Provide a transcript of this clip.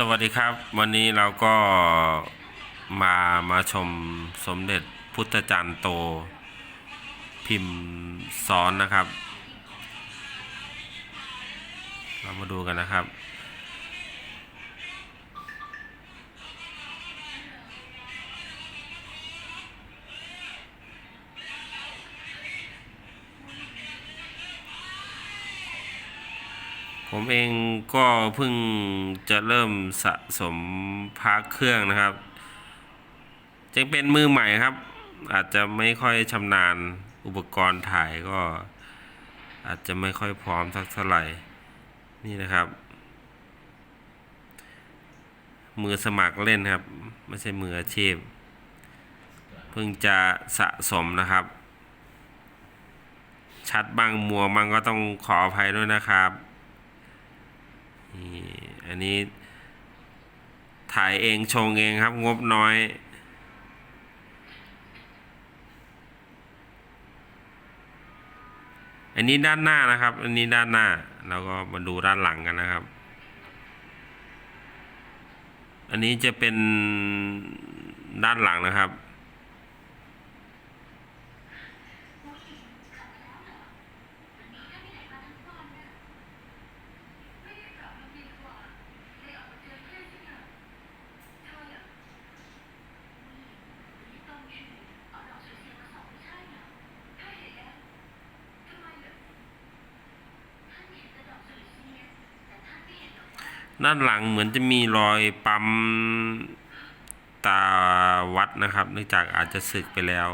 สวัสดีครับ วันนี้เราก็มามาชมสมเด็จพุทธจารย์โตพิมพ์ซ้อนนะครับ เรามาดูกันนะครับ ผมเองก็เพิ่งจะเริ่มสะสมพักเครื่องนะครับยังเป็นมือใหม่ครับ อาจจะไม่ค่อยชำนาญอุปกรณ์ถ่ายก็ อาจจะไม่ค่อยพร้อมสักเท่าไหร่นี่นะครับ มือสมัครเล่นครับ ไม่ใช่มืออาชีพ เพิ่งจะสะสมนะครับ ชัดบ้างมัวบ้างก็ต้องขออภัยด้วยนะครับ อันนี้ถ่ายเองชงเองครับ งบน้อย อันนี้ด้านหน้านะครับ อันนี้ด้านหน้า แล้วก็มาดูด้านหลังกันนะครับ อันนี้จะเป็นด้านหลังนะครับ ด้านหลังเหมือนจะมีรอยปั๊มตาวัดนะครับ เนื่องจากอาจจะสึกไปแล้ว